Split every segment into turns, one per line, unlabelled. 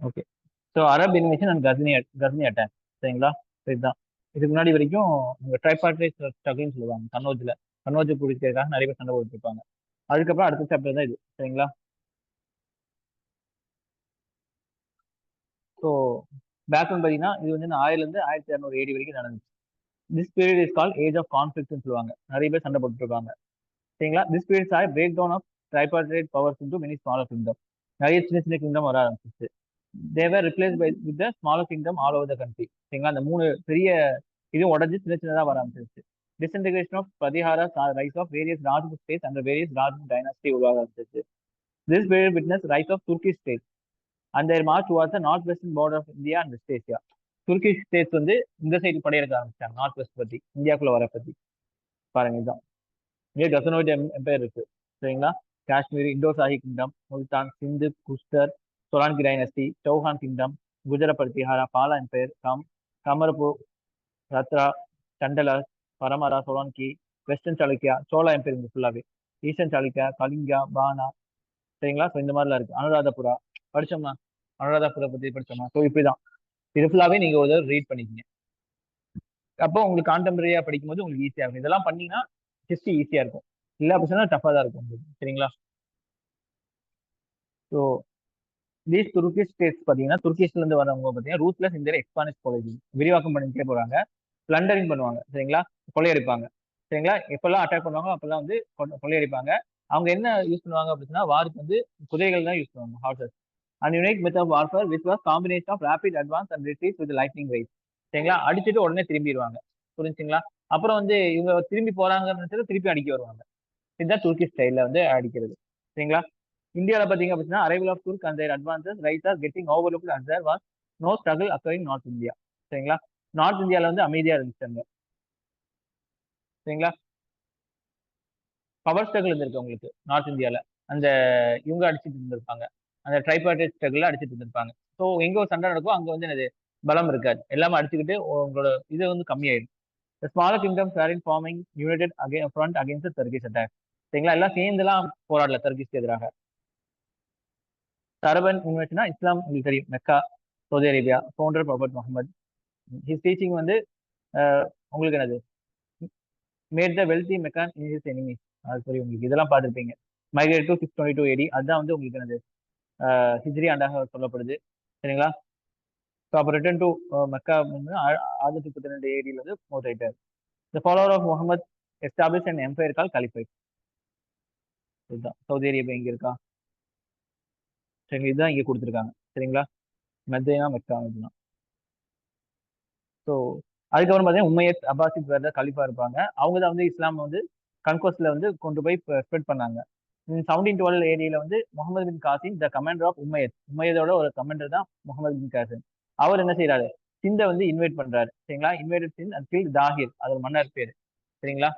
Okay so Arab invasion and Ghazni Ghazni attack சரிங்களா? இதுதான். இதுக்கு முன்னாடி வரைக்கும் உங்க ட்ரைபார்ட்ரைட் ஸ்ட்ரகிள்னு சொல்லுவாங்க. கன்னோஜில் கன்னோஜ் பிடிக்கிறதுக்காக நிறைய பேர் சண்டை போட்டுருப்பாங்க. அதுக்கப்புறம் அடுத்த சாப்டர் தான் இது. சரிங்களா? ஸோ பேக்ரவுண்ட் பார்த்தீங்கன்னா இது வந்து ஆயிரலேருந்து ஆயிரத்தி இரநூறு ஏடி வரைக்கும் நடந்துச்சு. This period is call age of கான்ஃபிளிக்ட்னு சொல்லுவாங்க. நிறைய பேர் சண்டை போட்டுருக்காங்க சரிங்களா? This periods are break down of tripartite powers into many smaller kingdom நிறைய சின்ன சின்ன கிங்டம் வர ஆரம்பிச்சிச்சு they were replace by with the smaller kingdom all over the country சரிங்களா? அந்த மூணு பெரிய இது உடஞ்சி சின்ன சின்னதாக வர ஆரம்பிச்சிருச்சு. Disintegration of Pratihara rise of various Raj states and various Raj dynasty உருவாக ஆரம்பிச்சிருச்சு. This period witness rise of Turkish state and march towards north western border of India and west Asia Turkish states வந்து இந்த side படையெடுக்க ஆரம்பிச்சாங்க north west பத்தி இந்தியாக்குள்ள வர பத்தி. பாருங்க இதுதான். இங்கே கசனோட் எம்பையர் இருக்கு. சரிங்களா? காஷ்மீர் இண்டோசாஹி கிங்டம் முல்தான் சிந்து குஸ்டர் சோலான்கி டைனஸ்டி சௌஹான் கிங்டம் குஜரபத் திஹாரா பாலா எம்பையர் கம் கமரபூர் ரத்ரா சண்டலா பரமரா சோலான்கி வெஸ்டர்ன் சாளுக்கியா சோழா எம்பையர் இங்க ஃபுல்லாகவே ஈஸ்டர்ன் சாளுக்கியா கலிங்கா பானா. சரிங்களா? ஸோ இந்த மாதிரிலாம் இருக்கு. அனுராதபுரா. படிச்சோமா? அனுராதபுரா பற்றி படிச்சோமா? ஸோ இப்படிதான். இது ஃபுல்லாகவே நீங்கள் ஒரு ரீட் பண்ணிக்கங்க. அப்போ உங்களுக்கு கான்டெம்பரரியா படிக்கும்போது உங்களுக்கு ஈஸியாக இருக்கும். இதெல்லாம் பண்ணீங்கன்னா ஹிஸ்ட்ரி ஈஸியா இருக்கும். இல்ல அப்படின்னா டஃப்பாக தான் இருக்கும். உங்களுக்கு சரிங்களா? ஸோ தீஸ் துருக்கி ஸ்டேட்ஸ் பார்த்தீங்கன்னா துருக்கிஸ்லேருந்து வரவங்க பார்த்தீங்கன்னா ரூத்லெஸ் இந்த எக்ஸ்பானிஷ் காலேஜ் விரிவாக்கம் பண்ணிட்டே போறாங்க. பிளண்டரிங் பண்ணுவாங்க. சரிங்களா? கொள்ளையடிப்பாங்க. சரிங்களா? எப்பெல்லாம் அட்டாக் பண்ணுவாங்க அப்பெல்லாம் வந்து கொள்ளையடிப்பாங்க. அவங்க என்ன யூஸ் பண்ணுவாங்க அப்படின்னா வாருக்கு வந்து குதிரைகள் தான் யூஸ் பண்ணுவாங்க horses and unique method of warfare with was combination of rapid advance and retreat with lightning raids சரிங்களா? அடிச்சுட்டு உடனே திரும்பிடுவாங்க. புரிஞ்சுங்களா? அப்புறம் வந்து இவங்க திரும்பி போறாங்கன்னு திருப்பி அடிக்க வருவாங்க. இதுதான் துருக்கி ஸ்டைல்ல வந்து அடிக்கிறது. சரிங்களா? இந்தியாவில் பார்த்தீங்க அப்படின்னா arrival of Turk and their advances right are getting over look and there was no struggle occurring north India சரிங்களா? நார்த் இந்தியாவில் வந்து அமைதியாக இருந்துச்சாங்க சரிங்களா? பவர் ஸ்ட்ரகிள் இருந்திருக்கு உங்களுக்கு நார்த் இந்தியாவில் அந்த இவங்க அடிச்சுட்டு இருந்திருப்பாங்க. அந்த ட்ரைபார்டைட் ஸ்ட்ரகிள் அடிச்சுட்டு இருந்திருப்பாங்க. ஸோ எங்கே ஒரு சண்டை நடக்கும் அங்கே வந்து என்னது பலம் இருக்காது. எல்லாமே அடிச்சுக்கிட்டு உங்களோட இது வந்து கம்மியாயிடும். The smaller kingdoms were in forming united again front against the Turkish attack. சரிங்களா? எல்லாம் சேர்ந்துலாம் போராடல தர்கிஸ்க்கு எதிராக. அரபன் இன்வெஷனா இஸ்லாம் உங்களுக்கு தெரியும். Mecca Saudi Arabia founder prophet Muhammad. His teaching வந்து உங்களுக்கு என்னது? Made the wealthy Meccan in his enemy அது சரி உங்களுக்கு. இதெல்லாம் பார்த்துருப்பீங்க. Migrate to six twenty two AD அதுதான் வந்து உங்களுக்கு என்னது? ஹிஜ்ரி ஆண்டாக சொல்லப்படுது. சரிங்களா? ஸோ அப்போ ரிட்டர்ன் டு மெக்கா வந்து ஆயிரத்தி முப்பத்தி ரெண்டு ஏடியில் வந்து most the follower of Muhammad establish and empire call caliphate இதுதான். சவுதி அரேபியா இங்கே இருக்கா? சரிங்க இதுதான் இங்கே கொடுத்துருக்காங்க. சரிங்களா? மெத்தைனா மெக்கா இதுதான். ஸோ அதுக்கப்புறம் பார்த்தீங்கன்னா உமையத் அப்பாசித் வேறு கலிஃபா இருப்பாங்க. அவங்க தான் வந்து இஸ்லாம் வந்து கன்கோஸில் வந்து கொண்டு போய் ஸ்ப்ரெட் பண்ணாங்க. செவன்டீன் டுவெல் ஏரியில வந்து Muhammad bin Qasim the commander of Umayyad உமையதோட ஒரு கமாண்டர் தான் முகமது பின் காசிம் அவர் என்ன செய்யறாரு சிந்தை வந்து இன்வைட் பண்றாரு. சரிங்களா? இன்வைட்டட் சிந்த் அண்ட் ஃபீல் தாகிர் அது மன்னர் பேர். சரிங்களா?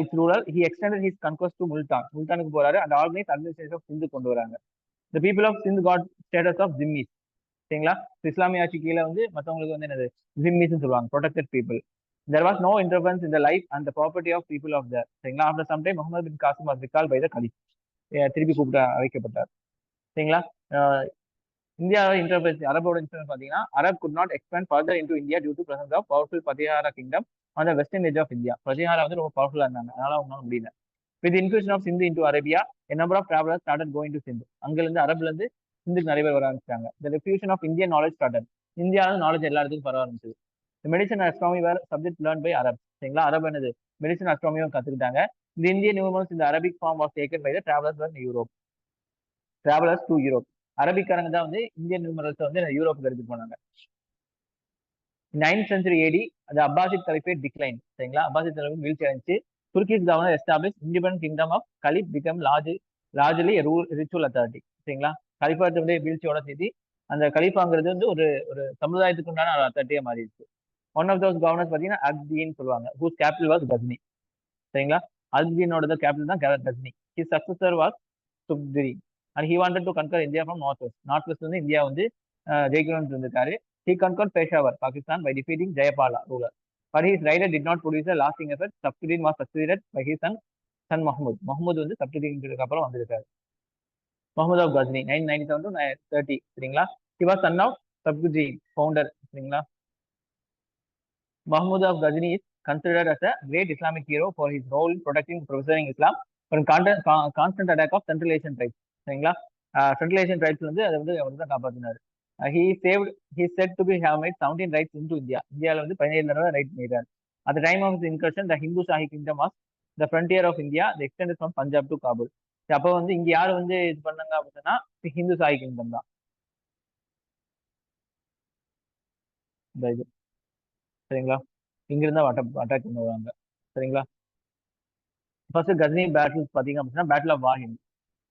It's ruler he extended his conquest to Multan முல்தானுக்கு போறாரு. And organise administration of Sindhu கொண்டு வராங்க. The people of Sindhu got status of dhimmis சரிங்களா? இஸ்லாமிய ஆட்சி கீழே வந்து மற்றவங்களுக்கு வந்து என்னது? ஜிம்மிஸ்னு சொல்லுவாங்க. Protected people there was no interference in the life and the property of people of the சரிங்களா? After some time Muhammad bin Qasim was recall by the caliph திருப்பி கூப்பிட்டு அழைக்கப்பட்டார். சரிங்களா? இந்தியாவோட இன்டர்பிரஸ் அரபோட இன்டர்வென்ஸ் பார்த்தீங்கன்னா Arab could not expand further into India due to presence of powerful Pratihara kingdom அந்த western edge of India Pratihara வந்து ரொம்ப பவர்ஃபுல்லாக இருந்தாங்க. அதனால அவங்களால முடியல. With inclusion of Sindhu into Arabia a number of traveller started going to Sindhu அங்கிருந்து அரபுல இருந்து சிந்துக்கு நிறைய பேர் வர ஆரம்பிச்சாங்க the diffusion of Indian knowledge started இந்தியாவில் நாலேஜ் எல்லா இடத்துக்கும் பரவ ஆரம்பிச்சது. Medicine astronomy were subject learn by Arab சரிங்களா? அரப் என்னது? மெடிசன் அஸ்ட்ராமியும் கத்துக்கிட்டாங்க. இந்த இந்திய நியூமர்ஸ் இந்த Arabic form was taken by the travellers Europe travellers to Europe அரபிக்காரங்க தான் வந்து இந்தியன் நியூமரல்ஸ் வந்து யூரோப்புக்கு எடுத்துட்டு போனாங்க. நைன்த் சென்ச்சுரி ஏடி அது அப்பாசித் தலைப்பே டிக்ளைன் சரிங்களா? அப்பாசித் தலைப்பு வீழ்ச்சி அடைஞ்சு Turkish governor establish independent kingdom of caliph become large largely rule ritual authority சரிங்களா? கலிஃபாட்டு வந்து வீழ்ச்சியோட சேர்த்து அந்த கலிஃபாங்கிறது வந்து ஒரு ஒரு சமுதாயத்துக்கு உண்டான ஒரு அத்தாரிட்டியா மாறிடுச்சு. ஒன் ஆஃப் தோஸ் கவர்னர்ஸ் பார்த்தீங்கன்னா அக்தீன் சொல்லுவாங்க ஹூஸ் கேபிட்டல் வாஸ் கஜ்னி சரிங்களா? அக்தீனோட கேபிட்டல் தான் Ghazni his successor was சுப்திரி and he wanted to conquer India from north west north west வந்து இந்தியா வந்து ஜெயிக்கணும்னு இருந்திருக்காரு. He conquer Peshawar Pakistan by defeating Jayapala ruler but his raider did not produce lasting effort Sabuktigin was succeeded by his son son Mahmud Mahmud வந்து சப்டிடிங்கிறதுக்கு அப்புறம் வந்திருக்காரு. Muhammad of Ghazni nine ninety seven to thirty சரிங்களா? He was son of சப்குஜி founder சரிங்களா? Mahmud of Ghazni is considered as a great Islamic hero for his role in protecting preserving Islam. From constant, constant attack of Central Asian tribes. சரிங்களா? Central ரைட்ஸ்ல வந்து அதை வந்து அவர் தான் காப்பாற்றினார் he saved he said to be have made seventeen raids into India இந்தியாவில் வந்து பதினேழு தடவை ரைட் பண்ணிட்டார். At time of incursion the Hindu Shahi kingdom of the frontier of India the extend from Punjab to Kabul அப்போ வந்து இங்க யார் வந்து இது பண்ணாங்க அப்படின்னா ஹிந்து ஷாஹி கிங்டம் தான். இந்த இது. சரிங்களா? இங்கிருந்து அட்டாக் அட்டாக் பண்ணுவாங்க. சரிங்களா? ஃபர்ஸ்ட் கஜினி பேட்டில் பார்த்தீங்க அப்படின்னா battle of Waihind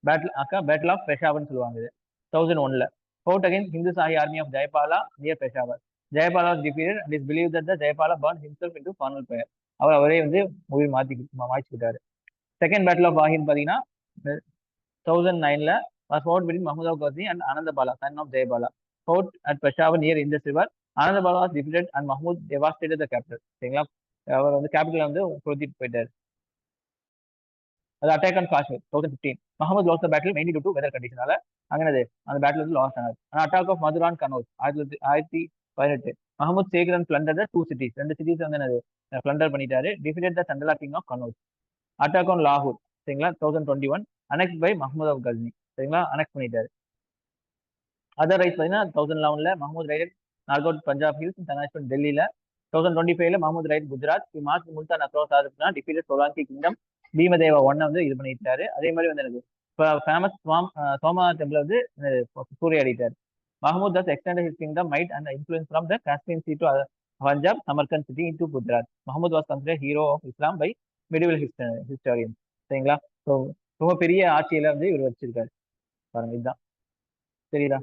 battle aka battle of பெஷாவர்னு சொல்லுவாங்க இது. தௌசண்ட் ஒன்ல fought against Hindu Shahi army of Jayapala near Peshawar Jayapala defeated and is believe that the Jayapala burn himself into funeral pyre அவர் அவரே வந்து உயிர் மாற்றி மாய்ச்சிக்கிட்டாரு. செகண்ட் பேட்டில் ஆஃப் வாஹின் பார்த்தீங்கன்னா thousand நைன்ல was fought between மஹமுதா Kosi and Anandapala son of Jayapala fought at Peshawar near Indus river Anandapala was and Mahmud devastated the capital சரிங்களா? அவர் வந்து கேபிட்டல் வந்து கொளுத்திட்டு போயிட்டாரு. அது attack on Kashmir thousand fifteen Mahmud lost the battle mainly due weather கண்டிஷனால அங்கே அந்த battle வந்து லாஸ் ஆனது. ஆனால் அட்டாக் ஆஃப் மதுரான் கனோஜ் ஆயிரத்தி ஆயிரத்தி பதினெட்டு. மஹமூத் சேகரன் பிளண்டர் டூ சிட்டிஸ் ரெண்டு சிட்டிஸ் வந்து என்னது? பிளண்டர் பண்ணிட்டாரு. Defeated the Chandela king of Kannauj attack on லாகூர் சரிங்களா? Thousand twenty one annexed by Mahmud of Ghazni சரிங்களா? அனெக்ட் பண்ணிட்டாரு. அதர் ரைஸ் பார்த்தீங்கன்னா தௌசண்ட் லெவனில் Mahmud raided out Punjab hills தனாஷ்பன் டெல்லியில் தௌசண்ட் டுவெண்ட்டி ஃபைவ்ல Mahmud raid Gujarat march Multan across ஆகுதுன்னா defeat Solanki kingdom Bhimadeva ஒன்னை வந்து இது பண்ணிட்டாரு. அதே மாதிரி வந்து எனக்கு இப்போ ஃபேமஸ் ஸ்வாம் சோமா டெம்பிள் வந்து சூறையாடிட்டார். Mahmud thus extend his kingdom might and influence from the Kashmir C to Punjab Samarkand city into Gujarat Mahmud was consider hero of Islam by medieval historian சரிங்களா? ஸோ ரொம்ப பெரிய ஆட்சியில வந்து இவர் வச்சிருக்காரு. பாருங்க இதுதான். சரிதா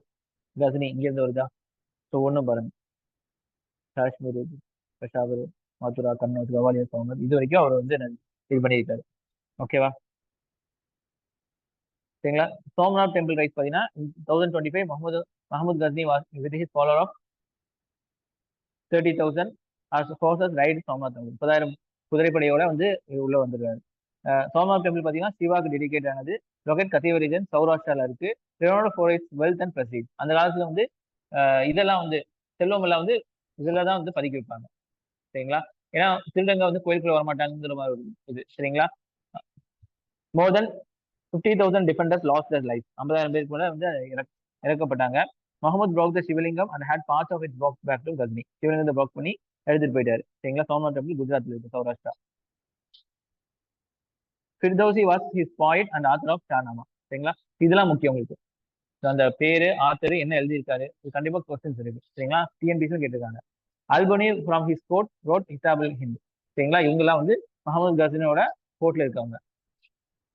கஜினி இங்கேருந்து வருதா? ஸோ ஒன்றும் பாருங்க. காஷ்மீர் பெஷாவர் மதுரா கண்ணூர் கவாலியர் சவுண்டர் இது வரைக்கும் அவர் வந்து இது பண்ணியிருக்காரு. ஓகேவா சரிங்களா? சோம்நாத் டெம்பிள் ரைஸ் பார்த்தீங்கன்னா thousand twenty five Muhammad Mahmud Ghazni was with his follower of thirty thousand forces raid Somnath temple முப்பதாயிரம் குதிரைப்படையோட வந்து உள்ள வந்துருக்காரு. சோம்நாத் டெம்பிள் பார்த்தீங்கன்னா சிவாக்கு டெடிகேட் ஆனது. லொகேட் கத்திவ ரீஜன் சௌராஷ்டிரால இருக்கு. Renowned for wealth and prestige அந்த காலத்துல வந்து இதெல்லாம் வந்து செல்வம் எல்லாம் வந்து இதுல தான் வந்து பதுக்கி வைப்பாங்க. சரிங்களா? ஏன்னா திருடங்க வந்து கோயிலுக்குள்ள வரமாட்டாங்கிற மாதிரி இது. சரிங்களா? More than fifty thousand defenders lost their life ஐம்பதாயிரம் பேருக்கு கூட வந்து இறக்கப்பட்டாங்க. Muhammad broke the Shivalingam and had part of it brought back to Ghazni சிவலிங்கத்தை ப்ராக் பண்ணி எடுத்துட்டு போயிட்டாரு. சரிங்களா? சோமநாத் டெம்பிள் குஜராத்தில் இருக்கு Saurashtra. Firdausi was his poet and author of Shahnama சரிங்களா? இதெல்லாம் முக்கியம் உங்களுக்கு. அந்த பேரு ஆத்தர் என்ன எழுதியிருக்காரு? இது கண்டிப்பா கொஸ்டின்ஸ் இருக்கு. சரிங்களா? டிஎன்பிசி கேட்டிருக்காங்க. அல்பனி from his court road இஸ்டாபிள் Hind சரிங்களா? இவங்கெல்லாம் வந்து முகமது கசினோட கோர்ட்ல இருக்கவங்க.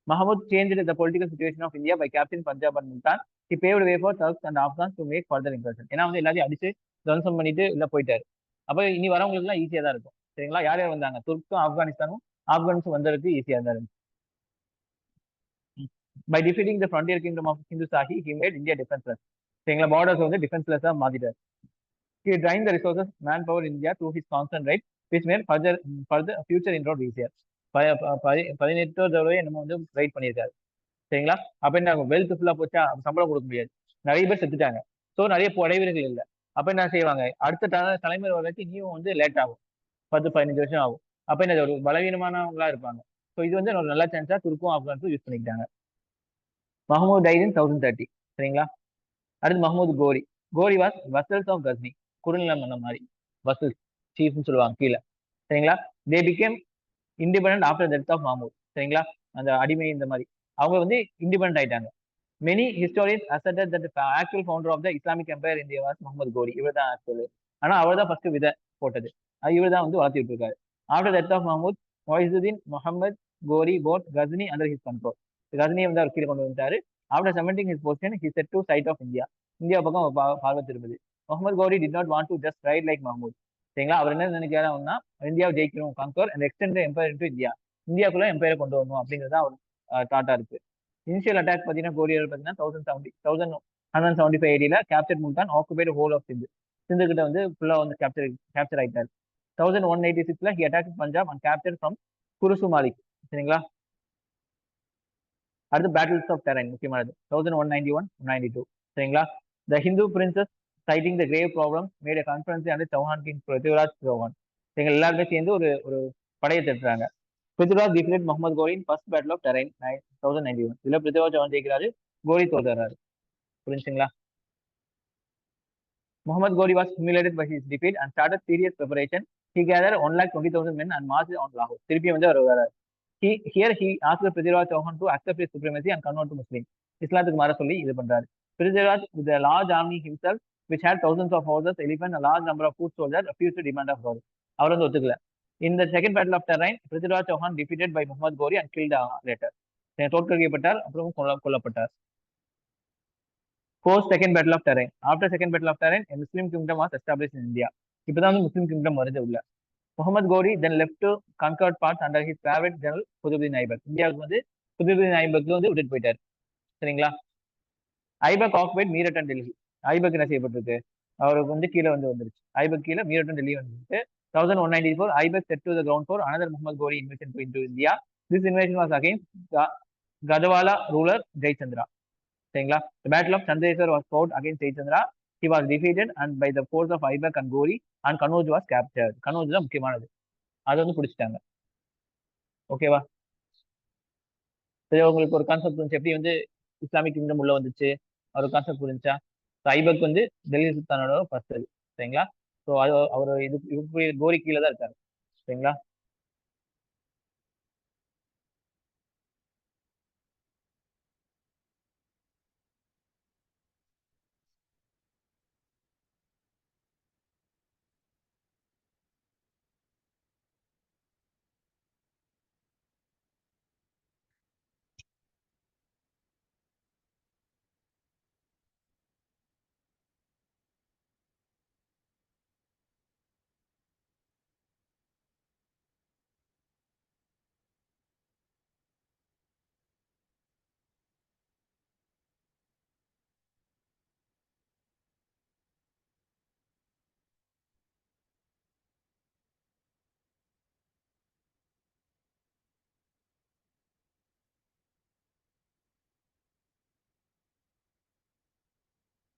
Mahmood change the political situation of India by captain Punjab and Multan he paved way for south and Afghan to make further impression ஏன்னா வந்து எல்லாத்தையும் அடிச்சு துவம்சம் பண்ணிட்டு இல்ல போயிட்டாரு. அப்ப இனி வரவங்களுக்கு எல்லாம் ஈஸியா தான் இருக்கும். சரிங்களா? யார் யார் வந்தாங்க? துர்க்கும் ஆப்கானிஸ்தானும் ஆப்கானிஸும் வந்ததுக்கு ஈஸியா தான் இருந்துச்சு. By defeating the frontier kingdom of Hindu Shahi he made India defenceless சரிங்களா? பார்டர்ஸ் வந்து டிஃபென்ஸ்லெஸ்ஸா மாத்திட்டார். He drained the resources manpower India to his concentrate raid which made further further future inroad easier பதினெட்டோ தடவை நம்ம வந்து ரைட் பண்ணியிருக்காரு. சரிங்களா? அப்ப என்ன வெல்த் ஃபுல்லா போச்சா? சம்பளம் கொடுக்க முடியாது. நிறைய பேர் செத்துட்டாங்க. ஸோ நிறைய படைவீரர்கள் இல்லை. அப்ப என்ன செய்வாங்க? அடுத்த தலைமுறை வரைக்கும் இனியும் வந்து லேட் ஆகும். பத்து பதினஞ்சு வருஷம் ஆகும். அப்ப என்ன ஒரு பலவீனமானவங்களா இருப்பாங்க. ஸோ இது வந்து ஒரு நல்ல சான்ஸா துருக்கும் ஆப்கானுக்கும் யூஸ் பண்ணிக்கிட்டாங்க. மஹமூத் டைரின் தௌசண்ட் தேர்ட்டி சரிங்களா? அடுத்து Mahmud Ghori. Ghori was vassals of Ghazni குறுநிலம் அந்த மாதிரி வசல்ஸ் சீஃப்னு சொல்லுவாங்க கீழே. சரிங்களா? They became independent after death of Mahmud சரிங்களா? அந்த அடிமை இந்த மாதிரி. அவங்க வந்து இண்டிபெண்ட் ஆயிட்டாங்க. Many historians asserted that actual founder of the Islamic empire India was Muhammad Ghori இவர் தான் ஆக்சுவல் ஆனா அவர் தான் ஃபர்ஸ்ட் விதை போட்டது. இவர் தான் வந்து வளர்த்திட்டு இருக்காரு after death of Mahmud Moizuddin Muhammad Ghori brought Ghazni under his control கஸ்னியை வந்து அவர் கீழே கொண்டு வந்துட்டாரு. After cementing his position he set to sight of India India பக்கம் பார்வை திரும்புது. Muhammad Ghori did not want to just raid like Mahmud சரிங்களா? அவர் என்ன நினைக்கிறாங்கன்னா இந்தியாவை ஜெயிக்கணும். Conquer and extend empire to India இந்தியாக்குள்ள எம்பையரை கொண்டு வரணும் அப்படிங்கிறது அவர் தாட்டா இருக்கு. இனிஷியல் அட்டாக் பார்த்தீங்கன்னா கோரியர் பார்த்தீங்கன்னா thousand seventy thousand hundred seventy five ஏரியில capture Multan occupied whole of Sindh Sindh கிட்ட வந்து ஃபுல்லா வந்து கேப்சர் கேப்சர் ஆயிட்டாரு. தௌசண்ட் ஒன் எயிட்டி சிக்ஸ்ல he attack Punjab and capture from குருசு Malik சரிங்களா? அடுத்து பேட்டில்ஸ் ஆஃப் டெரைன் முக்கியமானது. Thousand one ninety one ninety two சரிங்களா? The Hindu princes citing the grave problem, made a conference under Chauhan King Prithviraj Chauhan. எல்லாருமே சேர்ந்து ஒரு ஒரு படையை தட்டுறாங்க பிருத்திவிராஜ் டிஃபிரேட் முகமது கோரின் first battle of Tarain nine thousand ninety one இதில் பிருத்திவிராஜ் சௌஹான் ஜெயிக்கிறாரு கோரி தோத்துறாரு புரிஞ்சுங்களா Muhammad Ghori was humiliated by his defeat and started serious preparation he gather one lakh twenty thousand men and march on லாகூர் திருப்பி வந்து அவர் வராரு he here he asked Prithviraj Chauhan to accept his supremacy and convert to Muslim இஸ்லாத்துக்கு மாற சொல்லி இது பண்றாரு Prithviraj with large army himself which had thousands of horses, elephant, a large number of foot soldiers, refused to demand a அவர் வந்து ஒத்துக்கல இந்த second battle of Tarain Prithviraj Chauhan defeated by Muhammad Ghori and killed later தோற்கடிக்கப்பட்டார் அப்புறம் கொல்லப்பட்டார் post second battle of Tarain after second battle of Tarain Muslim kingdom was establish in India இப்போதான் வந்து Muslim kingdom வருது உள்ள Muhammad Ghori then left to conquered part under his favourite general Qutubuddin Aibak இந்தியாவுக்கு வந்து குதுபுதீன் ஐபக் வந்து விட்டுட்டு போயிட்டார் சரிங்களா ஐபக் ஆக்குபைட் மீரட் அண்ட் டெல்லி ஐபக் என்ன செய்யப்பட்டிருக்கு? அவருக்கு வந்து கீழே வந்து வந்துருச்சு. ஐபக் கீழே மீரட் டெல்லி வந்துருக்கு thousand one ninety four Aibak set to the ground for another Muhammad Ghori invasion to into India this invasion was against Gahadavala ruler Jaichandra சரிங்களா? The of of Chandreswar was fought against Jayachandra. He was defeated and by the force of Aibak and Gori and Kanauj was captured. தான் முக்கியமானது. அதை வந்து பிடிச்சிட்டாங்க. ஓகேவா சரி உங்களுக்கு ஒரு கான்செப்ட் இருந்துச்சு எப்படி வந்து இஸ்லாமிக் கிங்டம் உள்ள வந்துச்சு? ஒரு கான்செப்ட் புரிஞ்சா ஐபக் வந்து டெல்லி சுல்தானோட ஃபர்ஸ்ட் சரிங்களா? ஸோ அது அவர் இது கோரி கீழே தான் இருக்காரு. சரிங்களா?